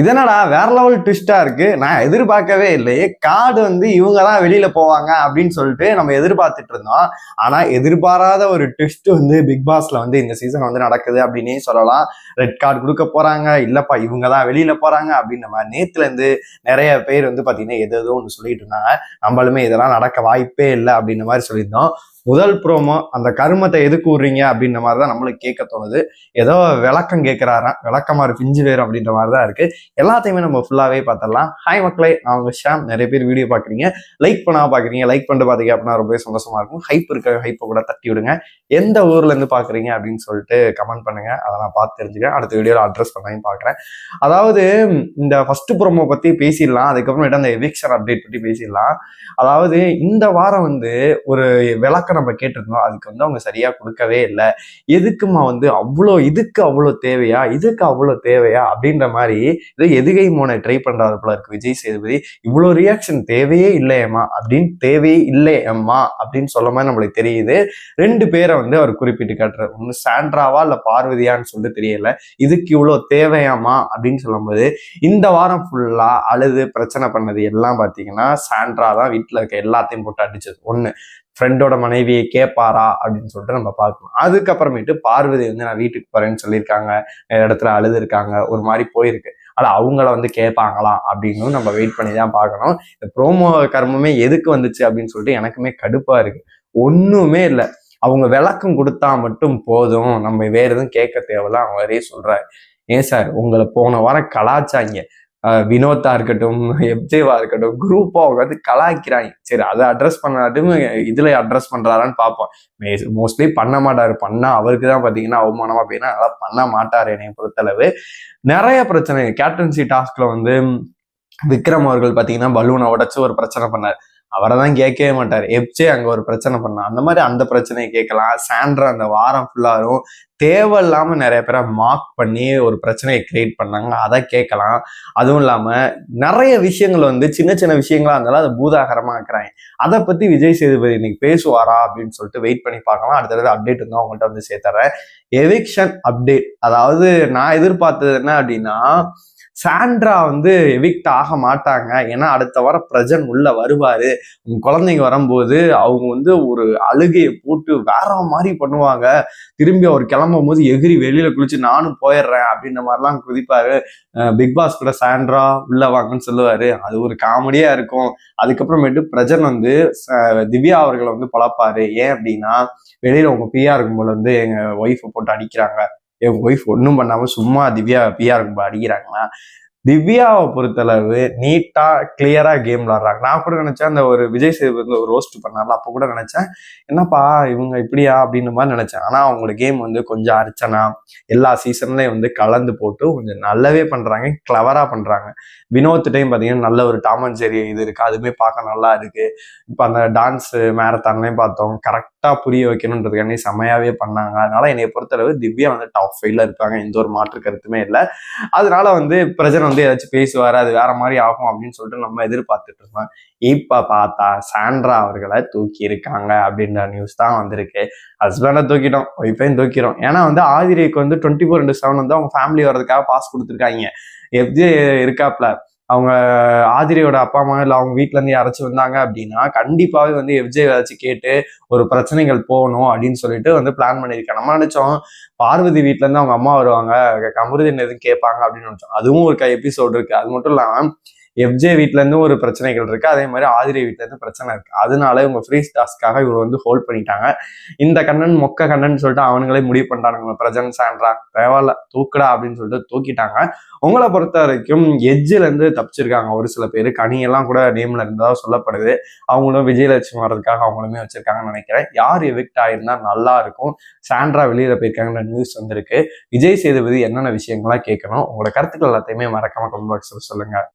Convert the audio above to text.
இதனடா வேற லெவல் ட்விஸ்டா இருக்கு. நான் எதிர்பார்க்கவே இல்லையே. கார்டு வந்து இவங்க தான் வெளியில போவாங்க அப்படின்னு சொல்லிட்டு நம்ம எதிர்பார்த்துட்டு இருந்தோம். ஆனா எதிர்பாராத ஒரு ட்விஸ்ட் வந்து பிக் பாஸ்ல வந்து இந்த சீசன் வந்து நடக்குது அப்படின்னே சொல்லலாம். ரெட் கார்டு கொடுக்க போறாங்க. இல்லப்பா இவங்க தான் வெளியில போறாங்க அப்படின்ற மாதிரி நேத்துல இருந்து நிறைய பேர் வந்து பாத்தீங்கன்னா எது எதோ ஒன்று சொல்லிட்டு இருந்தாங்க. நம்மளுமே இதெல்லாம் நடக்க வாய்ப்பே இல்லை அப்படின்ற மாதிரி சொல்லியிருந்தோம். முதல் ப்ரோமோ அந்த கருமத்தை எதுக்கு விடுறீங்க அப்படின்ற மாதிரி தான் நம்மளுக்கு கேட்க தோணுது. ஏதோ விளக்கம் கேட்கிறாராம். விளக்கமாறு பிஞ்சு வேறு அப்படின்ற மாதிரி தான் இருக்குது எல்லாத்தையுமே நம்ம ஃபுல்லாகவே பார்த்துடலாம். ஹாய் மக்களே நான் உங்கள் ஷாம். நிறைய பேர் வீடியோ பார்க்குறீங்க. லைக் பண்ணால் பார்க்குறீங்க. லைக் பண்ணிட்டு பார்த்தீங்க அப்படின்னா ரொம்ப சந்தோஷமாக இருக்கும். ஹைப் இருக்க ஹைப்பை கூட தட்டி விடுங்க. எந்த ஊர்லேருந்து பார்க்குறீங்க அப்படின்னு சொல்லிட்டு கமெண்ட் பண்ணுங்கள் அதை நான் பார்த்து தெரிஞ்சுக்கிறேன். அடுத்த வீடியோவில் அட்ரஸ் பண்ணாயும் பார்க்குறேன். அதாவது இந்த ஃபர்ஸ்ட் ப்ரோமோ பற்றி பேசிடலாம். அதுக்கப்புறமேட்டு அந்த எவிக்ஷன் அப்டேட் பற்றி பேசிடலாம். அதாவது இந்த வாரம் வந்து ஒரு விளக்கம் நம்ம கேட்டிருந்தோம்? அதுக்கு வந்து அவங்க சரியாக கொடுக்கவே இல்லை. எதுக்குமா வந்து அவ்வளோ இதுக்கு அவ்வளோ தேவையா? இதுக்கு அவ்வளோ தேவையா? அப்படின்ற மாதிரி இது எதுகை மோனை ட்ரை பண்ணுறாரு போல இருக்கு விஜய் சேதுபதி. இவ்வளோ ரியாக்ஷன் தேவையே இல்லையம்மா? அப்படின்னு தேவையே இல்லை அம்மா அப்படின்னு சொல்ல மாதிரி நம்மளுக்கு தெரியுது. ரெண்டு பேரை வந்து அவர் குறிப்பிட்டு காட்டுறாரு. ஒன்று சாண்ட்ராவா இல்லை பார்வதியான்னு சொல்லிட்டு தெரியல. இதுக்கு இவ்வளோ தேவையாமா அப்படின்னு சொல்லும்போது இந்த வாரம் ஃபுல்லாக அழுது பிரச்சனை பண்ணது எல்லாம் பார்த்தீங்கன்னா சாண்ட்ரா தான் வீட்டில் இருக்க எல்லாத்தையும் போட்டு அடிச்சது. ஒன்று ஃப்ரெண்டோட மனைவியை கேட்பாரா அப்படின்னு சொல்லிட்டு நம்ம பார்க்கணும். அதுக்கப்புறமேட்டு பார்வதி வந்து நான் வீட்டுக்கு போறேன்னு சொல்லியிருக்காங்க. நிறைய இடத்துல அழுது இருக்காங்க ஒரு மாதிரி போயிருக்கு. ஆனால் அவங்கள வந்து கேட்பாங்களா அப்படின்னு நம்ம வெயிட் பண்ணி தான் பார்க்கணும். இந்த ப்ரோமோ கர்மமே எதுக்கு வந்துச்சு அப்படின்னு சொல்லிட்டு எனக்குமே கடுப்பாக இருக்கு. ஒன்றுமே இல்லை. அவங்க விளக்கம் கொடுத்தா மட்டும் போதும். நம்ம வேற எதுவும் கேட்க தேவையில்ல. அவரே சொல்றாரு. ஏன் சார் உங்களை போன வாரம் கலாச்சாங்க. வினோத்தா இருக்கட்டும் எப்ஜேவா இருக்கட்டும் குரூப்பா உட்காந்து கலாய்க்கிறாங்க. சரி அதை அட்ரஸ் பண்ணாட்டும் இதுல அட்ரஸ் பண்றாரான்னு பார்ப்போம். மோஸ்ட்லி பண்ண மாட்டாரு. பண்ணா அவருக்கு தான் பாத்தீங்கன்னா அவமானமா போயினா அதெல்லாம் பண்ண மாட்டாரு என்னை பொறுத்தளவு. நிறைய பிரச்சனை. கேப்டன்சி டாஸ்க்ல வந்து விக்ரம் அவர்கள் பாத்தீங்கன்னா பலூனை உடைச்சு ஒரு பிரச்சனை பண்ணார். அவரை தான் கேட்கவே மாட்டார். எப்ஜே அங்க ஒரு பிரச்சனை பண்ணா அந்த மாதிரி அந்த பிரச்சனையை கேட்கலாம். சாண்ட்ரா அந்த வாரம் ஃபுல்லாரும் தேவையில்லாமல் நிறைய பேரை மார்க் பண்ணி ஒரு பிரச்சனையை கிரியேட் பண்ணாங்க. அதை கேட்கலாம். அதுவும் இல்லாமல் நிறைய விஷயங்கள் வந்து சின்ன சின்ன விஷயங்களாக இருந்தாலும் அதை பூதாகரமாக இருக்கிறாங்க அதை பற்றி விஜய் சேதுபதி இன்னைக்கு பேசுவாரா அப்படின்னு சொல்லிட்டு வெயிட் பண்ணி பார்க்கலாம். அடுத்தது அப்டேட் வந்து அவங்கள்ட்ட வந்து சேர்த்துறேன். எவிக்ஷன் அப்டேட் அதாவது நான் எதிர்பார்த்தது என்ன அப்படின்னா சாண்ட்ரா வந்து எவிக்ட் ஆக மாட்டாங்க. ஏன்னா அடுத்த வாரம் பிரஜன் உள்ள வருவாரு. உங்க குழந்தைங்க வரும்போது அவங்க வந்து ஒரு அழுகையை போட்டு வேற மாதிரி பண்ணுவாங்க. திரும்பி அவர் கிளம்பும் போது எகிரி வெளியில குளிச்சு நானும் போயிடுறேன் அப்படின்ற மாதிரிலாம் குதிப்பாரு. பிக் பாஸ் கூட சாண்ட்ரா உள்ள வாங்கன்னு சொல்லுவாரு. அது ஒரு காமெடியா இருக்கும். அதுக்கப்புறமேட்டு பிரஜன் வந்து திவ்யா அவர்களை வந்து பழப்பாரு. ஏன் அப்படின்னா வெளியில உங்க பியா இருக்கும் போல வந்து எங்க ஒய்ஃபை போட்டு அடிக்கிறாங்க. என் ஒய்ஃப் ஒன்றும் பண்ணாம சும்மா திவ்யா பியா இருக்கும் அடிக்கிறாங்கன்னா திவ்யாவை பொறுத்தளவு நீட்டா கிளியரா கேம் விளாடுறாங்க. நான் கூட நினைச்சேன் அந்த ஒரு விஜய் சேதுபதி ஒரு ரோஸ்ட் பண்ணார்ல அப்போ கூட நினைச்சேன் என்னப்பா இவங்க இப்படியா? அப்படின்ற மாதிரி நினைச்சேன். ஆனா அவங்களோட கேம் வந்து கொஞ்சம் அர்ச்சனா எல்லா சீசன்லயும் வந்து கலந்து போட்டு கொஞ்சம் நல்லாவே பண்றாங்க கிளவரா பண்றாங்க. வினோத் டைம் பார்த்தீங்கன்னா நல்ல ஒரு டாமன் சரி இது இருக்கு. அதுவுமே பார்க்க நல்லா இருக்கு. இப்போ அந்த டான்ஸ் மேரத்தான்லையும் பார்த்தோம். கரெக்டாக புரிய வைக்கணுன்றதுக்காண்டி செமையாவே பண்ணாங்க. அதனால என்னை பொறுத்தளவு திவ்யா வந்து டாப் ஃபைவ்ல இருப்பாங்க. எந்த ஒரு மாற்று கருத்துமே இல்லை. அதனால வந்து பிரஜன் வந்து ஏதாச்சும் பேசுவார் அது வேற மாதிரி ஆகும் அப்படின்னு சொல்லிட்டு நம்ம எதிர்பார்த்துட்டு இருந்தோம். இப்ப பார்த்தா சாண்ட்ரா அவர்களை தூக்கி இருக்காங்க அப்படின்ற நியூஸ் தான் வந்திருக்கு. ஹஸ்பண்டை தூக்கிட்டோம் ஒய்ஃபையும் தூக்கிறோம் ஏன்னா வந்து ஆதிரிக்கு வந்து டுவெண்ட்டி ஃபோர் இன்டூ செவன் வந்து அவங்க ஃபேமிலி வர்றதுக்காக பாஸ் கொடுத்துருக்காங்க. எப்படி இருக்காப்ல அவங்க ஆதிரியோட அப்பா அம்மா இல்லை அவங்க வீட்டிலேருந்து யாராச்சும் வந்தாங்க அப்படின்னா கண்டிப்பாகவே வந்து எஃப்ஜே ஏதாச்சும் கேட்டு ஒரு பிரச்சனைகள் போகணும் அப்படின்னு சொல்லிட்டு வந்து பிளான் பண்ணியிருக்கேன். நம்ம நினைச்சோம் பார்வதி வீட்டிலேருந்து அவங்க அம்மா வருவாங்க கமருதன் எதுவும் கேட்பாங்க அப்படின்னு நினச்சோம். அதுவும் ஒரு எபிசோட் இருக்குது அது மட்டும் இல்லாமல் எஃப்ஜே வீட்டிலேருந்தும் ஒரு பிரச்சனைகள் இருக்குது அதே மாதிரி ஆதிரி வீட்டிலேருந்து பிரச்சனை இருக்குது அதனால இவங்க ஃப்ரீ டாஸ்க்காக இவர் வந்து ஹோல்ட் பண்ணிட்டாங்க. இந்த கண்ணன் மொக்க கண்ணன் சொல்லிட்டு அவனுங்களே முடிவு பண்ணிட்டானுங்க பிரஜன் சாண்ட்ரா தேவையில்ல தூக்குடா அப்படின்னு சொல்லிட்டு தூக்கிட்டாங்க. உங்களை பொறுத்த வரைக்கும் எஜ்ஜிலேருந்து தப்பிச்சிருக்காங்க. ஒரு சில பேர் கனியெல்லாம் கூட நேம்ல இருந்ததாக சொல்லப்படுது. அவங்களும் விஜயலட்சுமி வர்றதுக்காக அவங்களுமே வச்சிருக்காங்கன்னு நினைக்கிறேன். யார் எவிக்ட் ஆயிருந்தா நல்லா இருக்கும். சாண்ட்ரா வெளியில் போயிருக்காங்கன்ற நியூஸ் வந்திருக்கு. விஜய் சேதுபதி என்னென்ன விஷயங்கள்லாம் கேட்கணும்? உங்களோட கருத்துக்கள் எல்லாத்தையுமே மறக்காம கமெண்ட் பாக்ஸ்ல சொல்லுங்கள்